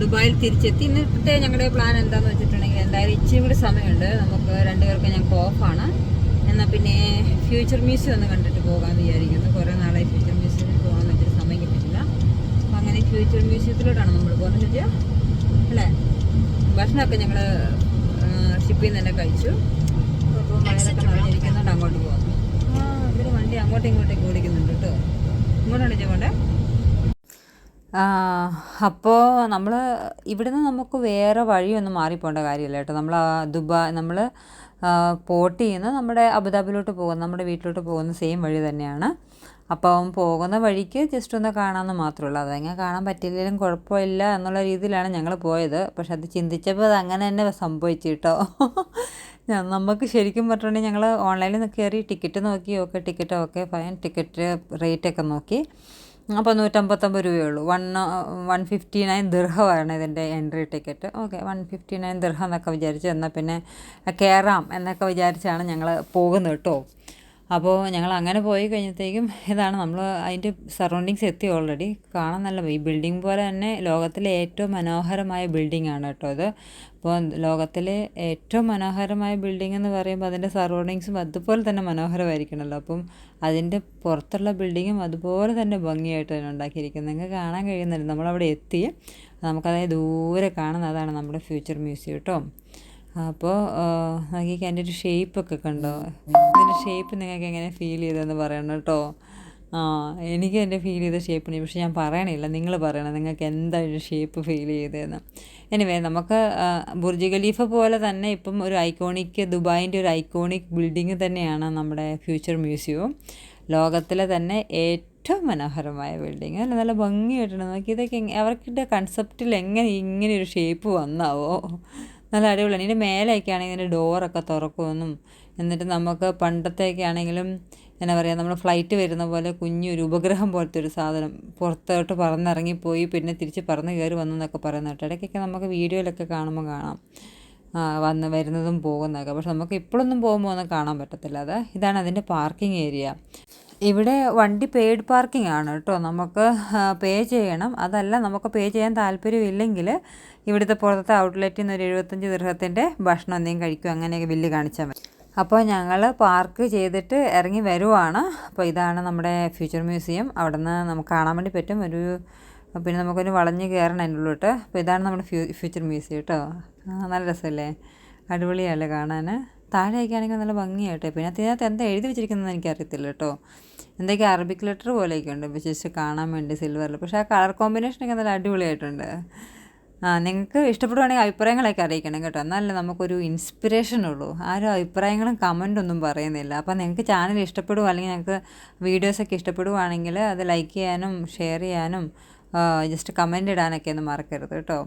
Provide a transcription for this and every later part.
ദുബായിൽ തിരിച്ചെത്തി. ഇന്നത്തെ ഞങ്ങളുടെ പ്ലാൻ എന്താണെന്ന് വെച്ചിട്ടുണ്ടെങ്കിൽ എന്തായാലും ഇച്ചിരി കൂടി സമയമുണ്ട്. നമുക്ക് രണ്ടുപേർക്ക് ഞങ്ങൾക്ക് ഓഫാണ് എന്നാൽ പിന്നെ ഫ്യൂച്ചർ മ്യൂസിയം ഒന്ന് കണ്ടിട്ട് പോകാമെന്ന് വിചാരിക്കുന്നു. കുറേ നാളായി ഫ്യൂച്ചർ മ്യൂസിയത്തിൽ പോകാൻ വെച്ചിട്ട് സമയം കിട്ടിയിട്ടില്ല. അപ്പോൾ അങ്ങനെ ഫ്യൂച്ചർ മ്യൂസിയത്തിലോട്ടാണ് നമ്മൾ പോകുന്നത് വെച്ചാൽ അല്ലേ? ഭക്ഷണമൊക്കെ ഞങ്ങൾ ഷിപ്പിൽ നിന്ന് തന്നെ കഴിച്ചു. അപ്പോൾ മഴയൊക്കെ നിറഞ്ഞിരിക്കുന്നുണ്ട് അങ്ങോട്ട് പോകുന്നു ഇവർ വണ്ടി അങ്ങോട്ടും ഇങ്ങോട്ടേക്ക് ഓടിക്കുന്നുണ്ട് കേട്ടോ. ഇങ്ങോട്ടാണ് പോണ്ടേ? അപ്പോൾ നമ്മൾ ഇവിടുന്ന് നമുക്ക് വേറെ വഴിയൊന്നും മാറിപ്പോണ്ട കാര്യമില്ല കേട്ടോ. നമ്മൾ ദുബായ് നമ്മൾ പോർട്ട് ചെയ്യുന്ന നമ്മുടെ അബുദാബിലോട്ട് പോകുന്ന നമ്മുടെ വീട്ടിലോട്ട് പോകുന്ന സെയിം വഴി തന്നെയാണ്. അപ്പം പോകുന്ന വഴിക്ക് ജസ്റ്റ് ഒന്ന് കാണാമെന്ന് മാത്രമേ ഉള്ളൂ അതെങ്ങനെ കാണാൻ പറ്റില്ലെങ്കിലും കുഴപ്പമില്ല എന്നുള്ള രീതിയിലാണ് ഞങ്ങൾ പോയത്. പക്ഷെ അത് ചിന്തിച്ചപ്പോൾ അത് അങ്ങനെ തന്നെ സംഭവിച്ചു കേട്ടോ. നമുക്ക് ശരിക്കും പറഞ്ഞിട്ടുണ്ടെങ്കിൽ ഞങ്ങൾ ഓൺലൈനിൽ നിന്ന് കയറി ടിക്കറ്റ് നോക്കി. Okay ticket okay fine ticket റേറ്റൊക്കെ നോക്കി. അപ്പോൾ നൂറ്റമ്പത്തൊമ്പത് രൂപയേ ഉള്ളൂ വൺ വൺ ഫിഫ്റ്റി നയൻ ദീർഘമാണ് ഇതിന്റെ entry ticket okay one fifty nine ദീർഘം എന്നൊക്കെ വിചാരിച്ച് എന്നാൽ പിന്നെ കയറാം എന്നൊക്കെ വിചാരിച്ചാണ് ഞങ്ങൾ പോകുന്നത് കേട്ടോ. അപ്പോൾ ഞങ്ങൾ അങ്ങനെ പോയി കഴിഞ്ഞത്തേക്കും ഇതാണ് നമ്മൾ അതിന്റെ സറൗണ്ടിങ്സ് എത്തി ഓൾറെഡി കാണാൻ നല്ല ഈ ബിൽഡിംഗ് പോലെ തന്നെ ലോകത്തിലെ ഏറ്റവും മനോഹരമായ ബിൽഡിംഗ് ആണ് കേട്ടോ അത് അപ്പോൾ ലോകത്തിലെ ഏറ്റവും മനോഹരമായ ബിൽഡിംഗ് എന്ന് പറയുമ്പോൾ അതിന്റെ സറൗണ്ടിങ്സും അതുപോലെ തന്നെ മനോഹരമായിരിക്കണമല്ലോ അപ്പം അതിന്റെ പുറത്തുള്ള ബിൽഡിങ്ങും അതുപോലെ തന്നെ ഭംഗിയായിട്ട് തന്നെ ഉണ്ടാക്കിയിരിക്കുന്നത് നിങ്ങൾക്ക് കാണാൻ കഴിയുന്നില്ല നമ്മളവിടെ എത്തി. നമുക്കതായത് ദൂരെ കാണുന്നതാണ് നമ്മുടെ ഫ്യൂച്ചർ മ്യൂസിയം കേട്ടോ അപ്പോൾ നോക്കിക്ക് അതിന്റെ ഒരു ഷേപ്പൊക്കെ കണ്ടോ? ഇതിന്റെ ഷേപ്പ് നിങ്ങൾക്ക് എങ്ങനെ ഫീൽ ചെയ്തതെന്ന് പറയണം കേട്ടോ. ആ എനിക്ക് എന്റെ ഫീൽ ചെയ്ത ഷേപ്പ് ഷേപ്പിന് പക്ഷെ ഞാൻ പറയണില്ല. നിങ്ങൾ പറയണം നിങ്ങൾക്ക് എന്താ ഒരു ഷേപ്പ് ഫീൽ ചെയ്തതെന്ന്. എനിവേ നമുക്ക് ബുർജ് ഖലീഫ പോലെ തന്നെ ഇപ്പം ഒരു ഐക്കോണിക് ദുബായിന്റെ ഒരു ഐക്കോണിക് ബിൽഡിങ് തന്നെയാണ് നമ്മുടെ ഫ്യൂച്ചർ മ്യൂസിയവും ലോകത്തിലെ തന്നെ ഏറ്റവും മനോഹരമായ ബിൽഡിങ് അല്ല? നല്ല ഭംഗിയായിട്ടുണ്ട്. നോക്കി ഇതൊക്കെ അവർക്കിന്റെ കൺസെപ്റ്റിൽ എങ്ങനെ ഇങ്ങനെ ഒരു ഷേപ്പ് വന്നാവോ? നല്ല അടിപൊളിയാണ് ഇതിന്റെ മേലെയൊക്കെ ആണെങ്കിൽ ഇതിന്റെ ഡോറൊക്കെ തുറക്കുമെന്നും എന്നിട്ട് നമുക്ക് പണ്ടത്തെയൊക്കെ ആണെങ്കിലും എന്നാ പറയുക നമ്മൾ ഫ്ലൈറ്റ് വരുന്ന പോലെ കുഞ്ഞൊരു ഉപഗ്രഹം പോലത്തെ ഒരു സാധനം പുറത്തോട്ട് പറന്നിറങ്ങിപ്പോയി പിന്നെ തിരിച്ച് പറന്ന് കയറി വന്നു എന്നൊക്കെ കേട്ടോ. ഇടയ്ക്കൊക്കെ നമുക്ക് വീഡിയോയിലൊക്കെ കാണുമ്പോൾ കാണാം. വന്ന് വരുന്നതും പോകുന്നതൊക്കെ. പക്ഷെ നമുക്ക് ഇപ്പോഴൊന്നും പോകുമ്പോൾ ഒന്നും കാണാൻ പറ്റത്തില്ല. അത് ഇതാണ് അതിന്റെ പാർക്കിംഗ് ഏരിയ. ഇവിടെ വണ്ടി പെയ്ഡ് പാർക്കിംഗ് ആണ് കേട്ടോ. നമുക്ക് പേ ചെയ്യണം. അതല്ല നമുക്ക് പേ ചെയ്യാൻ താല്പര്യമില്ലെങ്കിൽ ഇവിടുത്തെ പുറത്തെ ഔട്ട്ലെറ്റിൽ നിന്ന് ഒരു എഴുപത്തഞ്ച് ദൃഹത്തിന്റെ ഭക്ഷണം എന്തെങ്കിലും കഴിക്കും. അങ്ങനെയൊക്കെ ബില്ല് കാണിച്ചാൽ മതി. അപ്പോൾ ഞങ്ങൾ പാർക്ക് ചെയ്തിട്ട് ഇറങ്ങി വരുവാണ്. അപ്പോൾ ഇതാണ് നമ്മുടെ ഫ്യൂച്ചർ മ്യൂസിയം അവിടെ നിന്ന് നമുക്ക് കാണാൻ വേണ്ടി പറ്റും. ഒരു പിന്നെ നമുക്കൊരു വളഞ്ഞ് കയറണം അതിന്റെ ഉള്ളിലോട്ട്. അപ്പോൾ ഇതാണ് നമ്മുടെ ഫ്യൂ ഫ്യൂച്ചർ മ്യൂസിയം കേട്ടോ. നല്ല രസമല്ലേ? അടിപൊളിയല്ലേ കാണാൻ താഴെയൊക്കെ നല്ല ഭംഗിയായിട്ട്. പിന്നെ അതിനകത്ത് എന്താ എഴുതി വെച്ചിരിക്കുന്നതെന്ന് എനിക്കറിയത്തില്ല കേട്ടോ. എന്തൊക്കെ അറബിക് ലെറ്റർ പോലെയൊക്കെ ഉണ്ട് ജസ്റ്റ് കാണാൻ വേണ്ടി സിൽവറിൽ പക്ഷേ ആ കളർ കോമ്പിനേഷനൊക്കെ നല്ല അടിപൊളിയായിട്ടുണ്ട്. ആ നിങ്ങൾക്ക് ഇഷ്ടപ്പെടുവാണെങ്കിൽ അഭിപ്രായങ്ങളൊക്കെ അറിയിക്കണം കേട്ടോ. എന്നാലേ നമുക്കൊരു ഇൻസ്പിറേഷൻ ഉള്ളൂ. ആരും അഭിപ്രായങ്ങളും കമന്റൊന്നും പറയുന്നില്ല. അപ്പോൾ നിങ്ങൾക്ക് ചാനൽ ഇഷ്ടപ്പെടുക അല്ലെങ്കിൽ ഞങ്ങൾക്ക് വീഡിയോസൊക്കെ ഇഷ്ടപ്പെടുവാണെങ്കിൽ അത് ലൈക്ക് ചെയ്യാനും ഷെയർ ചെയ്യാനും ജസ്റ്റ് കമന്റ് ഇടാനൊക്കെ ഒന്ന് മറക്കരുത് കേട്ടോ.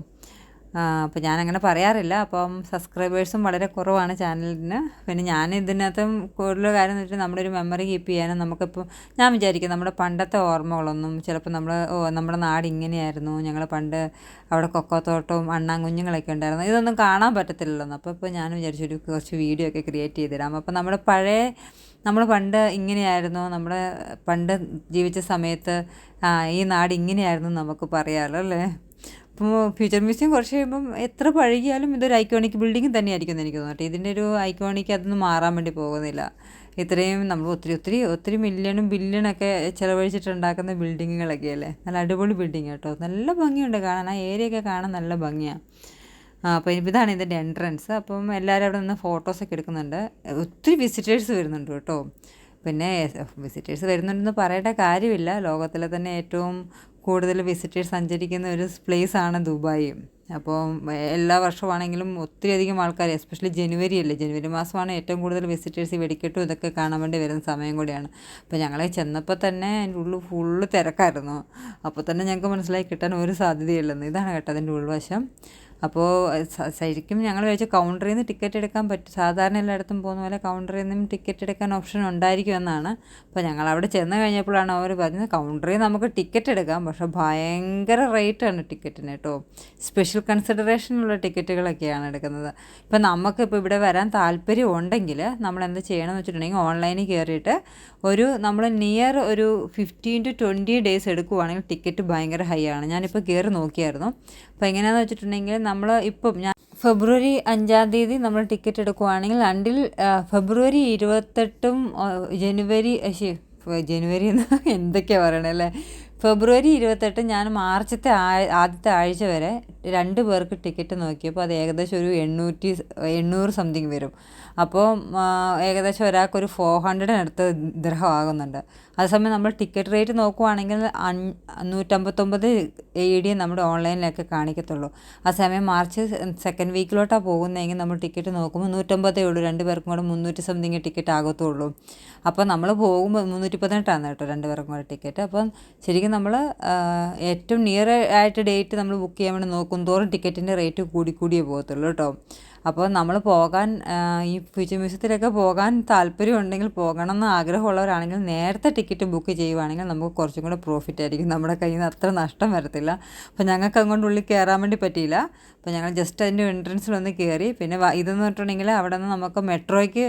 അപ്പോൾ ഞാനങ്ങനെ പറയാറില്ല. അപ്പം സബ്സ്ക്രൈബേഴ്സും വളരെ കുറവാണ് ചാനലിന്. പിന്നെ ഞാൻ ഇതിനകത്തും കൂടുതൽ കാര്യം എന്ന് വെച്ചാൽ നമ്മുടെ ഒരു മെമ്മറി കീപ്പ് ചെയ്യാനും നമുക്കിപ്പോൾ ഞാൻ വിചാരിക്കും നമ്മുടെ പണ്ടത്തെ ഓർമ്മകളൊന്നും ചിലപ്പോൾ നമ്മൾ നമ്മുടെ നാട് ഇങ്ങനെയായിരുന്നു. ഞങ്ങൾ പണ്ട് അവിടെ കൊക്കോത്തോട്ടവും അണ്ണാങ്കുഞ്ഞുങ്ങളൊക്കെ ഉണ്ടായിരുന്നു. ഇതൊന്നും കാണാൻ പറ്റത്തില്ലല്ലോ. അപ്പോൾ ഇപ്പോൾ ഞാൻ വിചാരിച്ചു ഒരു കുറച്ച് വീഡിയോ ഒക്കെ ക്രിയേറ്റ് ചെയ്തിടാം അപ്പോൾ നമ്മുടെ പഴയ നമ്മൾ പണ്ട് ഇങ്ങനെയായിരുന്നു. നമ്മൾ പണ്ട് ജീവിച്ച സമയത്ത് ഈ നാട് ഇങ്ങനെയായിരുന്നു നമുക്ക് പറയാമല്ലോ അല്ലേ? അപ്പോൾ ഫ്യൂച്ചർ മ്യൂസിയം കുറച്ച് കഴിയുമ്പം എത്ര പഴകിയാലും ഇതൊരു ഐക്കോണിക് ബിൽഡിംഗ് തന്നെയായിരിക്കും എന്ന് എനിക്ക് തോന്നട്ടെ ഇതിന്റെ ഒരു ഐക്കോണിക് അതൊന്നും മാറാൻ വേണ്ടി പോകുന്നില്ല. ഇത്രയും നമ്മൾ ഒത്തിരി ഒത്തിരി ഒത്തിരി മില്യണും ബില്യണൊക്കെ ചിലവഴിച്ചിട്ടുണ്ടാക്കുന്ന ബിൽഡിങ്ങുകളൊക്കെ അല്ലേ? നല്ല അടിപൊളി ബിൽഡിംഗ് കേട്ടോ. നല്ല ഭംഗിയുണ്ട് കാണാൻ. ആ ഏരിയ ഒക്കെ കാണാൻ നല്ല ഭംഗിയാണ് അപ്പോൾ ഇതാണ് ഇതിന്റെ എൻട്രൻസ് അപ്പം എല്ലാവരും അവിടെ നിന്ന് ഫോട്ടോസൊക്കെ എടുക്കുന്നുണ്ട്. ഒത്തിരി വിസിറ്റേഴ്സ് വരുന്നുണ്ട് കേട്ടോ. പിന്നെ വിസിറ്റേഴ്സ് വരുന്നുണ്ടെന്ന് പറയേണ്ട കാര്യമില്ല. ലോകത്തിലെ തന്നെ ഏറ്റവും കൂടുതൽ വിസിറ്റേഴ്സ് സഞ്ചരിക്കുന്ന ഒരു പ്ലേസ് ആണ് ദുബായ്. അപ്പോൾ എല്ലാ വർഷമാണെങ്കിലും ഒത്തിരി അധികം ആൾക്കാർ എസ്പെഷ്യലി ജനുവരി അല്ലേ? ജനുവരി മാസമാണ് ഏറ്റവും കൂടുതൽ വിസിറ്റേഴ്സ് ഈ വെടിക്കെട്ടും ഇതൊക്കെ കാണാൻ വേണ്ടി വരുന്ന സമയം കൂടിയാണ്. അപ്പോൾ ഞങ്ങൾ ചെന്നപ്പോൾ തന്നെ അതിന്റെ ഉള്ളിൽ ഫുള്ള് തിരക്കായിരുന്നു. അപ്പോൾ തന്നെ ഞങ്ങൾക്ക് മനസ്സിലായി കിട്ടാൻ ഒരു സാധ്യതയില്ലെന്ന് ഇതാണ് കേട്ടോ അതിന്റെ ഉൾവശം. അപ്പോൾ ശരിക്കും ഞങ്ങൾ വിചാരിച്ചു കൗണ്ടറിൽ നിന്ന് ടിക്കറ്റ് എടുക്കാൻ പറ്റും സാധാരണ എല്ലായിടത്തും പോകുന്ന പോലെ കൗണ്ടറിൽ നിന്നും ടിക്കറ്റ് എടുക്കാൻ ഓപ്ഷൻ ഉണ്ടായിരിക്കുമെന്നാണ് അപ്പോൾ ഞങ്ങൾ അവിടെ ചെന്ന് കഴിഞ്ഞപ്പോഴാണ് അവർ പറഞ്ഞത് കൗണ്ടറിൽ നമുക്ക് ടിക്കറ്റ് എടുക്കാം പക്ഷേ ഭയങ്കര റേറ്റാണ് ടിക്കറ്റിന് കേട്ടോ സ്പെഷ്യൽ കൺസിഡറേഷനുള്ള ടിക്കറ്റുകളൊക്കെയാണ് എടുക്കുന്നത്. ഇപ്പോൾ ഇവിടെ വരാൻ താല്പര്യം ഉണ്ടെങ്കിൽ നമ്മൾ എന്ത് ചെയ്യണമെന്ന് വെച്ചിട്ടുണ്ടെങ്കിൽ ഓൺലൈനിൽ കയറിയിട്ട് ഒരു നമ്മൾ നിയർ ഒരു ഫിഫ്റ്റീൻ ടു ട്വന്റി ഡേയ്സ് എടുക്കുവാണെങ്കിൽ ടിക്കറ്റ് ഭയങ്കര ഹൈ ആണ്. ഞാനിപ്പോൾ കയറി നോക്കിയായിരുന്നു. അപ്പോൾ എങ്ങനെയാണെന്ന് വെച്ചിട്ടുണ്ടെങ്കിൽ നമ്മൾ ഇപ്പം ഞാൻ ഫെബ്രുവരി അഞ്ചാം തീയതി നമ്മൾ ടിക്കറ്റ് എടുക്കുവാണെങ്കിൽ അണ്ടിൽ ഫെബ്രുവരി ഇരുപത്തെട്ടും ജനുവരി ജനുവരി എന്ന് എന്തൊക്കെയാണ് പറയണേ അല്ലേ? ഫെബ്രുവരി ഇരുപത്തെട്ട് ഞാൻ മാർച്ചത്തെ ആദ്യത്തെ ആഴ്ച വരെ രണ്ട് പേർക്ക് ടിക്കറ്റ് നോക്കിയപ്പോൾ അത് ഏകദേശം ഒരു എണ്ണൂറ്റി എണ്ണൂറ് സംതിങ് വരും. അപ്പോൾ ഏകദേശം ഒരാൾക്ക് ഒരു ഫോർ ഹൺഡ്രഡിനടുത്ത് ദൃഹം അതേസമയം നമ്മൾ ടിക്കറ്റ് റേറ്റ് നോക്കുവാണെങ്കിൽ നൂറ്റമ്പത്തൊമ്പത് എ ഡി നമ്മുടെ ഓൺലൈനിലൊക്കെ കാണിക്കത്തുള്ളൂ. ആ സമയം മാർച്ച് സെക്കൻഡ് വീക്കിലോട്ടാണ് പോകുന്നതെങ്കിൽ നമ്മൾ ടിക്കറ്റ് നോക്കുമ്പോൾ നൂറ്റമ്പതേ ഉള്ളൂ. രണ്ട് പേർക്കും കൂടെ മുന്നൂറ്റി സംതിങ് ടിക്കറ്റ് ആകത്തുള്ളൂ. അപ്പോൾ നമ്മൾ പോകുമ്പോൾ മുന്നൂറ്റി പതിനെട്ടാണ് കേട്ടോ രണ്ട് പേർക്കും കൂടെ ടിക്കറ്റ്. അപ്പം ശരിക്കും നമ്മൾ ഏറ്റവും നിയർ ആയിട്ട് ഡേറ്റ് നമ്മൾ ബുക്ക് ചെയ്യാൻ വേണ്ടി നോക്കും തോറും ടിക്കറ്റിന്റെ റേറ്റ് കൂടി കൂടിയേ പോകത്തുള്ളൂ കേട്ടോ. അപ്പോൾ നമ്മൾ പോകാൻ ഈ ഫ്യൂച്ചർ മ്യൂസിയത്തിലൊക്കെ പോകാൻ താല്പര്യം ഉണ്ടെങ്കിൽ പോകണം എന്ന് ആഗ്രഹമുള്ളവരാണെങ്കിൽ നേരത്തെ ടിക്കറ്റ് ബുക്ക് ചെയ്യുവാണെങ്കിൽ നമുക്ക് കുറച്ചും കൂടെ പ്രോഫിറ്റ് ആയിരിക്കും. നമ്മുടെ കയ്യിൽ നിന്ന് അത്ര നഷ്ടം വരത്തില്ല. അപ്പോൾ ഞങ്ങൾക്ക് അങ്ങോട്ട് ഉള്ളിൽ കയറാൻ വേണ്ടി പറ്റിയില്ല. അപ്പോൾ ഞങ്ങൾ ജസ്റ്റ് അതിന്റെ എൻട്രൻസിലൊന്ന് കയറി പിന്നെ ഇതെന്ന് പറഞ്ഞിട്ടുണ്ടെങ്കിൽ അവിടെ നിന്ന് നമുക്ക് മെട്രോയ്ക്ക്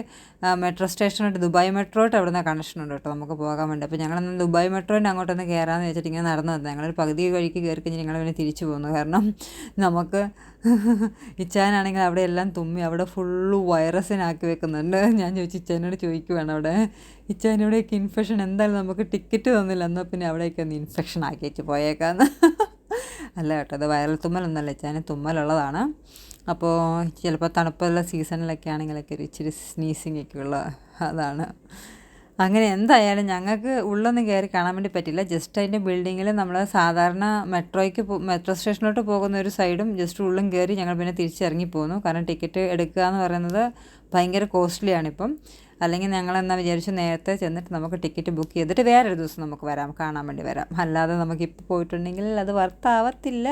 മെട്രോ സ്റ്റേഷനായിട്ട് ദുബായ് മെട്രോയിട്ട് അവിടെ നിന്ന് കണക്ഷൻ ഉണ്ട് കേട്ടോ നമുക്ക് പോകാൻ വേണ്ടി. അപ്പോൾ ഞങ്ങൾ ദുബായ് മെട്രോന്റെ അങ്ങോട്ടൊന്ന് കയറാമെന്ന് വെച്ചിട്ട് ഇങ്ങനെ നടന്നു വന്നത്. ഞങ്ങളൊരു പകുതി വഴിക്ക് കയറി കഴിഞ്ഞ് ഞങ്ങൾ പിന്നെ തിരിച്ചു പോന്നു. കാരണം നമുക്ക് ഇച്ചാനാണെങ്കിൽ അവിടെ എല്ലാം തുമ്മി അവിടെ ഫുള്ള് വൈറസിനാക്കി വെക്കുന്നുണ്ട്. ഞാൻ ചോദിച്ചു ഇച്ചാനോട് ചോദിക്കുവാണ് അവിടെ. ഇച്ചാൻ ഇൻഫെക്ഷൻ എന്തായാലും നമുക്ക് ടിക്കറ്റ് തന്നില്ല. എന്നാൽ പിന്നെ അവിടെയൊക്കെ ഒന്ന് ഇൻഫെക്ഷൻ ആക്കി വെച്ച് പോയേക്കാന്ന്. അല്ല കേട്ടോ അത് വൈറൽ തുമ്മലൊന്നുമല്ല ഇച്ചാന് തുമ്മലുള്ളതാണ്. അപ്പോൾ ചിലപ്പോൾ തണുപ്പുള്ള സീസണിലൊക്കെ ആണെങ്കിലൊക്കെ ഒരു ഇച്ചിരി സ്നീസിങ് ഒക്കെ ഉള്ള അതാണ്. അങ്ങനെ എന്തായാലും ഞങ്ങൾക്ക് ഉള്ളൊന്നും കയറി കാണാൻ വേണ്ടി പറ്റില്ല. ജസ്റ്റ് അതിന്റെ ബിൽഡിങ്ങിൽ നമ്മൾ സാധാരണ മെട്രോയ്ക്ക് മെട്രോ സ്റ്റേഷനിലോട്ട് പോകുന്ന ഒരു സൈഡും ജസ്റ്റ് ഉള്ളും കയറി ഞങ്ങൾ പിന്നെ തിരിച്ചിറങ്ങി പോന്നു. കാരണം ടിക്കറ്റ് എടുക്കുക എന്ന് പറയുന്നത് ഭയങ്കര കോസ്റ്റ്ലിയാണിപ്പം. അല്ലെങ്കിൽ ഞങ്ങൾ എന്നാ വിചാരിച്ചു നേരത്തെ ചെന്നിട്ട് നമുക്ക് ടിക്കറ്റ് ബുക്ക് ചെയ്തിട്ട് വേറൊരു ദിവസം നമുക്ക് വരാം കാണാൻ വേണ്ടി വരാം. അല്ലാതെ നമുക്ക് നമുക്കിപ്പോൾ പോയിട്ടുണ്ടെങ്കിൽ അത് വർത്താവത്തില്ല.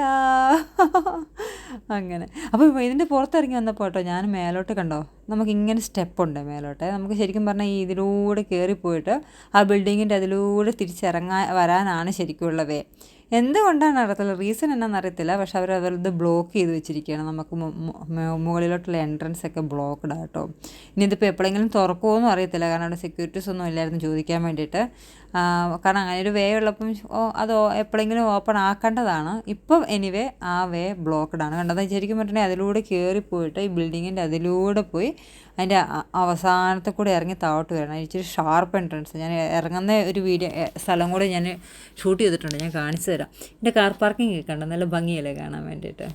അങ്ങനെ. അപ്പോൾ ഇതിന്റെ പുറത്തിറങ്ങി വന്നപ്പോൾ കേട്ടോ ഞാൻ മേലോട്ട് കണ്ടോ നമുക്ക് ഇങ്ങനെ സ്റ്റെപ്പുണ്ട് മേലോട്ടെ. നമുക്ക് ശരിക്കും പറഞ്ഞാൽ ഈ ഇതിലൂടെ കയറിപ്പോയിട്ട് ആ ബിൽഡിങ്ങിന്റെ അതിലൂടെ തിരിച്ചിറങ്ങാൻ വരാനാണ് ശരിക്കുമുള്ള വേ. എന്തുകൊണ്ടാണ് അറിയത്തില്ല? റീസൺ എന്നാന്ന് അറിയത്തില്ല. പക്ഷെ അവർ അവരത് ബ്ലോക്ക് ചെയ്ത് വെച്ചിരിക്കുകയാണ്. നമുക്ക് മുകളിലോട്ടുള്ള എൻട്രൻസ് ഒക്കെ ബ്ലോക്ക്ഡ് ആട്ടോ ഇനി ഇതിപ്പോൾ എപ്പോഴെങ്കിലും തുറക്കുമോന്നും അറിയത്തില്ല. കാരണം അവിടെ സെക്യൂരിറ്റീസ് ഒന്നും ഇല്ലായിരുന്നു ചോദിക്കാൻ വേണ്ടിയിട്ട്. കാരണം അങ്ങനെ ഒരു വേ ഉള്ളപ്പം അതോ എപ്പോഴെങ്കിലും ഓപ്പൺ ആക്കേണ്ടതാണ്. ഇപ്പം എനിവേ ആ വേ ബ്ലോക്ക്ഡ് ആണ്. കണ്ടത് ശരിക്കും പറഞ്ഞിട്ടുണ്ടെങ്കിൽ അതിലൂടെ കയറി പോയിട്ട് ഈ ബിൽഡിങ്ങിന്റെ അതിലൂടെ പോയി അതിന്റെ അവസാനത്തെ കൂടെ ഇറങ്ങി താഴോട്ട് വരണം. ഇച്ചിരി ഷാർപ്പ് എൻട്രൻസ് ഞാൻ ഇറങ്ങുന്ന ഒരു വീഡിയോ സ്ഥലം കൂടെ ഞാൻ ഷൂട്ട് ചെയ്തിട്ടുണ്ട്. ഞാൻ കാണിച്ചു തരാം. എന്റെ കാർ പാർക്കിംഗ് ഒക്കെ ഉണ്ട് നല്ല ഭംഗിയല്ലേ കാണാൻ വേണ്ടിയിട്ട്?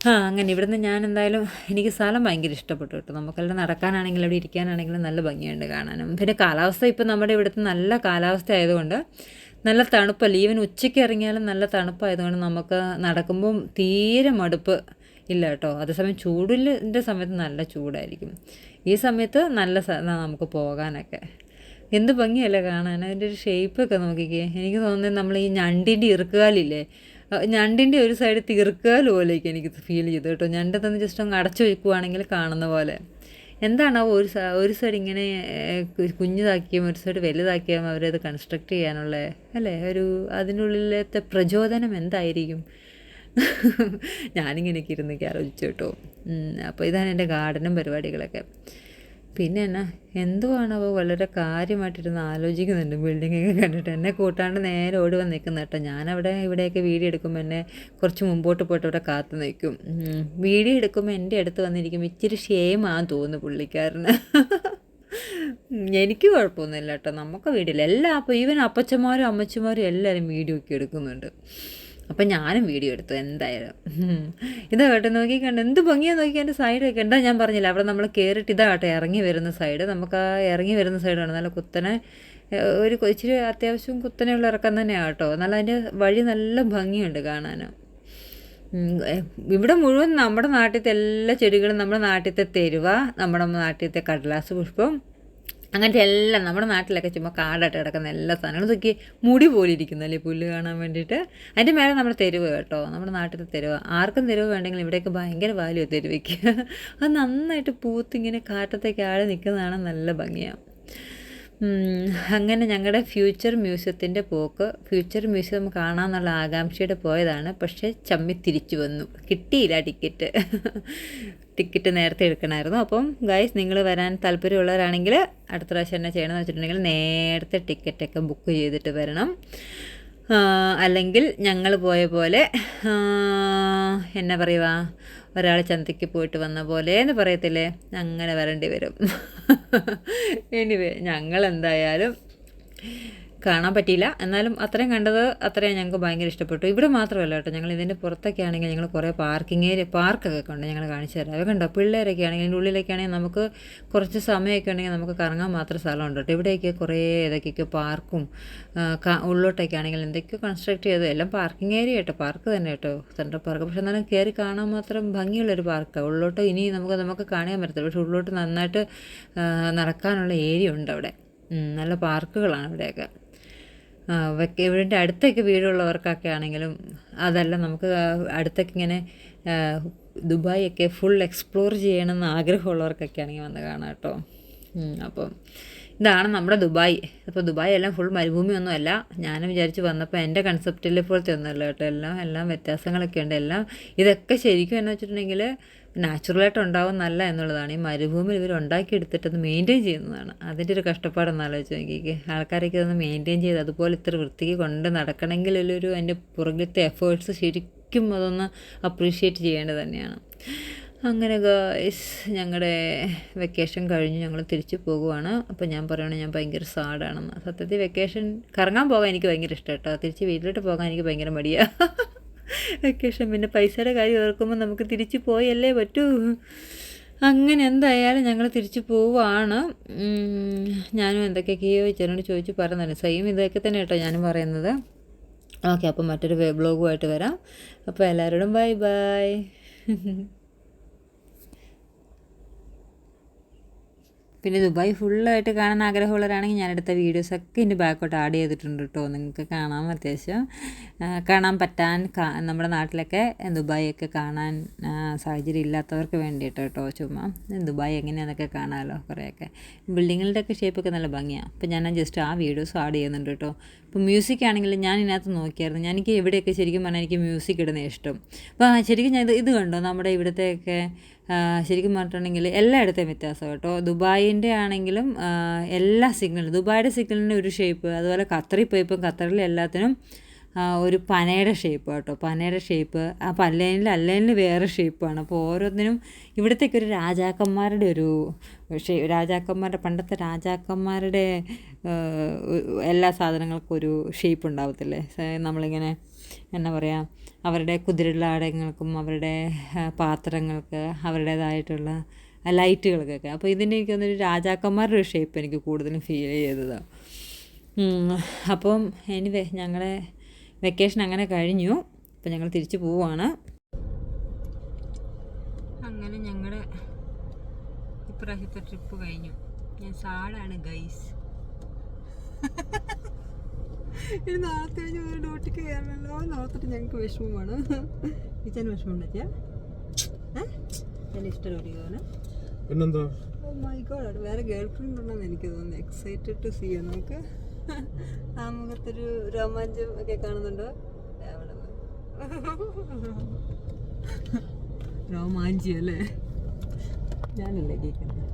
ആ അങ്ങനെ. ഇവിടുന്ന് ഞാൻ എന്തായാലും എനിക്ക് സ്ഥലം ഭയങ്കര ഇഷ്ടപ്പെട്ടു കേട്ടോ. നമുക്കെല്ലാം നടക്കാനാണെങ്കിലും അവിടെ ഇരിക്കാനാണെങ്കിലും നല്ല ഭംഗിയുണ്ട് കാണാനും. പിന്നെ കാലാവസ്ഥ ഇപ്പം നമ്മുടെ ഇവിടുത്തെ നല്ല കാലാവസ്ഥ ആയതുകൊണ്ട് നല്ല തണുപ്പല്ല ഈവൻ ഉച്ചയ്ക്ക് ഇറങ്ങിയാലും നല്ല തണുപ്പായതുകൊണ്ട് നമുക്ക് നടക്കുമ്പം തീരെ മടുപ്പ് ഇല്ല കേട്ടോ. അതേസമയം ചൂടിന്റെ സമയത്ത് നല്ല ചൂടായിരിക്കും. ഈ സമയത്ത് നല്ല നമുക്ക് പോകാനൊക്കെ. എന്ത് ഭംഗിയല്ലേ കാണാൻ. അതിന്റെ ഒരു ഷേപ്പൊക്കെ നോക്കിക്കേ. എനിക്ക് തോന്നുന്നത് നമ്മൾ ഈ ഞണ്ടിന്റെ ഇറുക്കുകാലില്ലേ? ഞണ്ടിന്റെ ഒരു സൈഡ് തീർക്കാൽ പോലെയൊക്കെ എനിക്ക് ഫീൽ ചെയ്തു കേട്ടോ. ഞണ്ട് തന്നെ ജസ്റ്റ് അങ്ങ് അടച്ചു വയ്ക്കുവാണെങ്കിൽ കാണുന്ന പോലെ. എന്താണ് ഒരു ഒരു സൈഡ് ഇങ്ങനെ കുഞ്ഞുതാക്കിയും ഒരു സൈഡ് വലുതാക്കിയും അവരത് കൺസ്ട്രക്ട് ചെയ്യാനുള്ള? അല്ലേ? ഒരു അതിനുള്ളിലത്തെ പ്രചോദനം എന്തായിരിക്കും? ഞാനിങ്ങനെയൊക്കെ ഇരുന്നൊക്കെ ആലോചിച്ചു കേട്ടോ. അപ്പോൾ ഇതാണ് എന്റെ ഗാർഡനും പരിപാടികളൊക്കെ. പിന്നെ എന്നാ എന്തുവാണോ വളരെ കാര്യമായിട്ടിരുന്ന് ആലോചിക്കുന്നുണ്ട്. ബിൽഡിങ്ങൊക്കെ കണ്ടിട്ട് എന്നെ കൂട്ടാണ്ട് നേരെ ഓടി വന്ന് നിൽക്കുന്ന കേട്ടോ. ഞാനവിടെ ഇവിടെയൊക്കെ വീഡിയോ എടുക്കുമ്പോൾ എന്നെ കുറച്ച് മുമ്പോട്ട് പോയിട്ട് അവിടെ കാത്തു നിൽക്കും. വീഡിയോ എടുക്കുമ്പോൾ എന്റെ അടുത്ത് വന്നിരിക്കുമ്പോൾ ഇച്ചിരി ഷേമാന്ന് തോന്നുന്നു പുള്ളിക്കാരന്. എനിക്ക് കുഴപ്പമൊന്നുമില്ല കേട്ടോ. നമുക്ക് വീഡിയോ എല്ലാ അപ്പോൾ ഈവൻ അപ്പച്ചന്മാരും അമ്മച്ചന്മാരും എല്ലാവരും വീഡിയോ ഒക്കെ എടുക്കുന്നുണ്ട്. അപ്പം ഞാനും വീഡിയോ എടുത്തു എന്തായാലും. ഇതാ കേട്ടോ നോക്കി എന്ത് ഭംഗിയാണ് നോക്കി എന്റെ സൈഡൊക്കെ എന്താ ഞാൻ പറഞ്ഞില്ല അവിടെ നമ്മൾ കയറിയിട്ട് ഇതാ കേട്ടോ ഇറങ്ങി വരുന്ന സൈഡ് നമുക്ക് ആ ഇറങ്ങി വരുന്ന സൈഡാണ് നല്ല കുത്തനെ ഒരു ഇച്ചിരി അത്യാവശ്യം കുത്തനെയുള്ള ഇറക്കം തന്നെയാണ് കേട്ടോ. നല്ല അതിന്റെ വഴി നല്ല ഭംഗിയുണ്ട് കാണാൻ. ഇവിടെ മുഴുവൻ നമ്മുടെ നാട്ടിലത്തെ എല്ലാ ചെടികളും നമ്മുടെ നാട്ടിലത്തെ തെരുവ നമ്മുടെ നാട്ടിലത്തെ കടലാസ് പുഷ്പം അങ്ങനത്തെ എല്ലാം നമ്മുടെ നാട്ടിലൊക്കെ ചുമ്മാ കാടായിട്ട് കിടക്കുന്ന എല്ലാ സാധനങ്ങളും. ഇതൊക്കെ മുടി പോലെ ഇരിക്കുന്നല്ലേ പുല്ല് കാണാൻ വേണ്ടിയിട്ട്? അതിന്റെ മേലെ നമ്മുടെ തെരുവ് കേട്ടോ. നമ്മുടെ നാട്ടിലെ തെരുവ്. ആർക്കും തെരുവ് വേണ്ടെങ്കിൽ ഇവിടെയൊക്കെ ഭയങ്കര വാല്യൂ തെരുവയ്ക്ക്. അത് നന്നായിട്ട് പൂത്തിങ്ങനെ കാറ്റത്തേക്ക് ആഴെ നിൽക്കുന്നതാണ് നല്ല ഭംഗിയാണ് അങ്ങനെ ഞങ്ങളുടെ ഫ്യൂച്ചർ മ്യൂസിയത്തിന്റെ പോക്ക് ഫ്യൂച്ചർ മ്യൂസിയം കാണാമെന്നുള്ള ആകാംക്ഷയുടെ പോയതാണ്. പക്ഷേ ചമ്മി തിരിച്ചു വന്നു. കിട്ടിയില്ല ടിക്കറ്റ് ടിക്കറ്റ് നേരത്തെ എടുക്കണമായിരുന്നു അപ്പം ഗൈസ് നിങ്ങൾ വരാൻ താല്പര്യമുള്ളവരാണെങ്കിൽ അടുത്ത പ്രാവശ്യം എന്നെ ചെയ്യണമെന്ന് വെച്ചിട്ടുണ്ടെങ്കിൽ നേരത്തെ ടിക്കറ്റൊക്കെ ബുക്ക് ചെയ്തിട്ട് വരണം. അല്ലെങ്കിൽ ഞങ്ങൾ പോയ പോലെ എന്നാ പറയുക ഒരാൾ ചന്തയ്ക്ക് പോയിട്ട് വന്ന പോലെ എന്ന് പറയത്തില്ലേ? അങ്ങനെ വരേണ്ടി വരും. എനിവേ ഞങ്ങൾ എന്തായാലും കാണാൻ പറ്റിയില്ല. എന്നാലും അത്രയും കണ്ടത് അത്രയും ഞങ്ങൾക്ക് ഭയങ്കര ഇഷ്ടപ്പെട്ടു. ഇവിടെ മാത്രമല്ല കേട്ടോ ഞങ്ങൾ ഇതിന്റെ പുറത്തൊക്കെ ആണെങ്കിൽ ഞങ്ങൾ കുറേ പാർക്കിംഗ് ഏരിയ പാർക്കൊക്കെ കൊണ്ട്. ഞങ്ങൾ കാണിച്ചു തരാം. അത് കണ്ടോ? പിള്ളേരൊക്കെ ആണെങ്കിൽ ഇതിന്റെ ഉള്ളിലൊക്കെ ആണെങ്കിൽ നമുക്ക് കുറച്ച് സമയമൊക്കെ ഉണ്ടെങ്കിൽ നമുക്ക് കറങ്ങാൻ മാത്രം സ്ഥലമുണ്ട് കേട്ടോ. ഇവിടെയൊക്കെ കുറേ ഏതൊക്കെയൊക്കെ പാർക്കും ഉള്ളോട്ടൊക്കെ ആണെങ്കിൽ എന്തൊക്കെയോ കൺസ്ട്രക്ട് ചെയ്തു. എല്ലാം പാർക്കിംഗ് ഏരിയ കേട്ടോ. പാർക്ക് തന്നെ കേട്ടോ. സെൻട്രൽ പാർക്ക് പക്ഷെ എന്നാലും കയറി കാണാൻ മാത്രം ഭംഗിയുള്ളൊരു പാർക്കാണ് ഉള്ളോട്ട് ഇനി നമുക്ക് നമുക്ക് കാണാൻ പറ്റത്തില്ല. പക്ഷെ ഉള്ളോട്ട് നന്നായിട്ട് നടക്കാനുള്ള ഏരിയ ഉണ്ട് അവിടെ. നല്ല പാർക്കുകളാണ് ഇവിടെയൊക്കെ. ഇവിടെ അടുത്തൊക്കെ വീടുള്ളവർക്കൊക്കെ ആണെങ്കിലും അതല്ല നമുക്ക് അടുത്തൊക്കെ ഇങ്ങനെ ദുബായ് ദുബായൊക്കെ ഫുൾ എക്സ്പ്ലോർ ചെയ്യണമെന്ന് ആഗ്രഹമുള്ളവർക്കൊക്കെ ആണെങ്കിൽ വന്ന് കാണാം കേട്ടോ. അപ്പം ഇതാണ് നമ്മുടെ ദുബായ്. അപ്പോൾ ദുബായ് എല്ലാം ഫുൾ മരുഭൂമിയൊന്നും അല്ല. ഞാനും വിചാരിച്ച് വന്നപ്പോൾ എന്റെ കൺസെപ്റ്റിൽ പോലത്തെ ഒന്നുമല്ല കേട്ടോ. എല്ലാം എല്ലാം വ്യത്യാസങ്ങളൊക്കെ ഉണ്ട്. എല്ലാം ഇതൊക്കെ ശരിക്കും എന്ന് വെച്ചിട്ടുണ്ടെങ്കിൽ നാച്ചുറലായിട്ട് ഉണ്ടാവുന്നല്ല എന്നുള്ളതാണ്. ഈ മരുഭൂമിയിൽ ഇവർ ഉണ്ടാക്കിയെടുത്തിട്ട് അത് മെയിന്റെയിൻ ചെയ്യുന്നതാണ്. അതിന്റെ ഒരു കഷ്ടപ്പാടൊന്ന് ആലോചിച്ച് നോക്കിക്ക്. ആൾക്കാരൊക്കെ അതൊന്ന് മെയിന്റെയിൻ ചെയ്ത് അതുപോലെ ഇത്ര വൃത്തിക്ക് കൊണ്ട് നടക്കണമെങ്കിൽ ഒരു അതിന്റെ പുറകിലത്തെ എഫേർട്സ് ശരിക്കും അതൊന്ന് അപ്രീഷിയേറ്റ് ചെയ്യേണ്ടത് തന്നെയാണ്. അങ്ങനെ ഗൈസ് ഞങ്ങളുടെ വെക്കേഷൻ കഴിഞ്ഞ് ഞങ്ങൾ തിരിച്ചു പോകുവാണ്. അപ്പോൾ ഞാൻ പറയുകയാണെങ്കിൽ ഞാൻ ഭയങ്കര സാഡാണെന്ന് സത്യത്തിൽ വെക്കേഷൻ കറങ്ങാൻ പോകാൻ എനിക്ക് ഭയങ്കര ഇഷ്ടം കേട്ടോ. തിരിച്ച് വീട്ടിലോട്ട് പോകാൻ എനിക്ക് ഭയങ്കര മടിയാണ് വെക്കേഷൻ പിന്നെ പൈസയുടെ കാര്യം ഓർക്കുമ്പോൾ നമുക്ക് തിരിച്ചു പോയല്ലേ പറ്റൂ. അങ്ങനെ എന്തായാലും ഞങ്ങൾ തിരിച്ചു പോവാണ്. ഞാനും എന്തൊക്കെയൊക്കെയോ ചേട്ടനോട് ചോദിച്ച് പറഞ്ഞു സെയിം ഇതൊക്കെ തന്നെ കേട്ടോ ഞാനും പറയുന്നത്. ഓക്കെ അപ്പം മറ്റൊരു ബ്ലോഗുമായിട്ട് വരാം. അപ്പോൾ എല്ലാവരോടും ബൈ ബൈ. പിന്നെ ദുബായ് ഫുള്ളായിട്ട് കാണാൻ ആഗ്രഹമുള്ളവരാണെങ്കിൽ ഞാൻ എടുത്ത വീഡിയോസൊക്കെ ഇതിന്റെ ബാക്കോട്ട് ആഡ് ചെയ്തിട്ടുണ്ട് കേട്ടോ നിങ്ങൾക്ക് കാണാൻ അത്യാവശ്യം കാണാൻ പറ്റാൻ നമ്മുടെ നാട്ടിലൊക്കെ ദുബായൊക്കെ കാണാൻ സാഹചര്യം ഇല്ലാത്തവർക്ക് വേണ്ടിയിട്ട് കേട്ടോ ചുമ്മാ ദുബായ് എങ്ങനെയാണെന്നൊക്കെ കാണാമല്ലോ കുറേയൊക്കെ. ബിൽഡിങ്ങുകളുടെ ഒക്കെ ഷേപ്പൊക്കെ നല്ല ഭംഗിയാണ് അപ്പോൾ ഞാൻ ജസ്റ്റ് ആ വീഡിയോസ് ആഡ് ചെയ്യുന്നുണ്ട് കേട്ടോ ഇപ്പോൾ മ്യൂസിക് ആണെങ്കിൽ ഞാൻ ഇതിനകത്ത് നോക്കിയായിരുന്നു. ഞാൻ എനിക്ക് ഇവിടെയൊക്കെ ശരിക്കും പറഞ്ഞാൽ എനിക്ക് മ്യൂസിക് ഇടുന്ന ഇഷ്ടം. അപ്പോൾ ശരിക്കും ഞാൻ ഇത് ഇത് കണ്ടോ? നമ്മുടെ ഇവിടുത്തെയൊക്കെ ശരിക്കും പറഞ്ഞിട്ടുണ്ടെങ്കിൽ എല്ലായിടത്തെയും വ്യത്യാസം കേട്ടോ. ദുബായിന്റെ ആണെങ്കിലും എല്ലാ സിഗ്നലും ദുബായിയുടെ സിഗ്നലിന്റെ ഒരു ഷേപ്പ് അതുപോലെ ഖത്തറിൽ പോയപ്പോൾ ഖത്തറിൽ എല്ലാത്തിനും ഒരു പനയുടെ ഷേപ്പ് കേട്ടോ. പനയുടെ ഷേപ്പ് ആ പല്ലേനിൽ അല്ലേനിൽ വേറെ ഷേപ്പാണ് അപ്പോൾ ഓരോന്നിനും ഇവിടത്തേക്ക് ഒരു രാജാക്കന്മാരുടെ ഒരു ഷേ രാജാക്കന്മാരുടെ പണ്ടത്തെ രാജാക്കന്മാരുടെ എല്ലാ സാധനങ്ങൾക്കും ഒരു ഷേപ്പ് ഉണ്ടാവത്തില്ലേ? നമ്മളിങ്ങനെ എന്നാ പറയുക അവരുടെ കുതിരലാടങ്ങൾക്കും അവരുടെ പാത്രങ്ങൾക്ക് അവരുടേതായിട്ടുള്ള ലൈറ്റുകൾക്കൊക്കെ. അപ്പോൾ ഇതിന്റെ എനിക്ക് ഒരു രാജാക്കന്മാരുടെ ഒരു ഷേപ്പ് എനിക്ക് കൂടുതലും ഫീൽ ചെയ്തതാണ് ഉം, അപ്പം എനിവേ ഞങ്ങളെ വെക്കേഷൻ അങ്ങനെ കഴിഞ്ഞു. അപ്പം ഞങ്ങൾ തിരിച്ചു പോവുകയാണ് അങ്ങനെ ഞങ്ങളുടെ ഇപ്രാവശ്യത്തെ ട്രിപ്പ് കഴിഞ്ഞു. ഞാൻ സാഡാണ് ഗൈസ് ഇനി നാളത്തെ കഴിഞ്ഞ് ഒരു ഡ്യൂട്ടിക്ക് കയറണമല്ലോ നാളത്തെ ഞങ്ങൾക്ക് വിഷമമാണ്. കിച്ചൻ വിഷമം ഉണ്ടാക്കിയ എന്റെ ഇഷ്ടം പോകാൻ പിന്നെന്താ? ഓ മൈ ഗോഡ് വേറെ ഗേൾ ഫ്രണ്ട് ഉണ്ടെന്ന് എനിക്ക് തോന്നുന്നു. എക്സൈറ്റഡ് ടു സീ നമുക്ക്. ആ മുഖത്തൊരു രോമാഞ്ചം ഒക്കെ കാണുന്നുണ്ടോ? രോമാഞ്ചി അല്ലേ ഞാനല്ലേ കേൾക്കുന്നത്.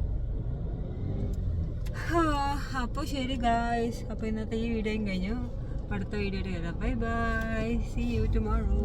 അപ്പോൾ ശരി ഗായ്സ് അപ്പോൾ ഇന്നത്തെ ഈ വീഡിയോയും കഴിഞ്ഞു. അടുത്ത വീഡിയോയിൽ bye bye see you tomorrow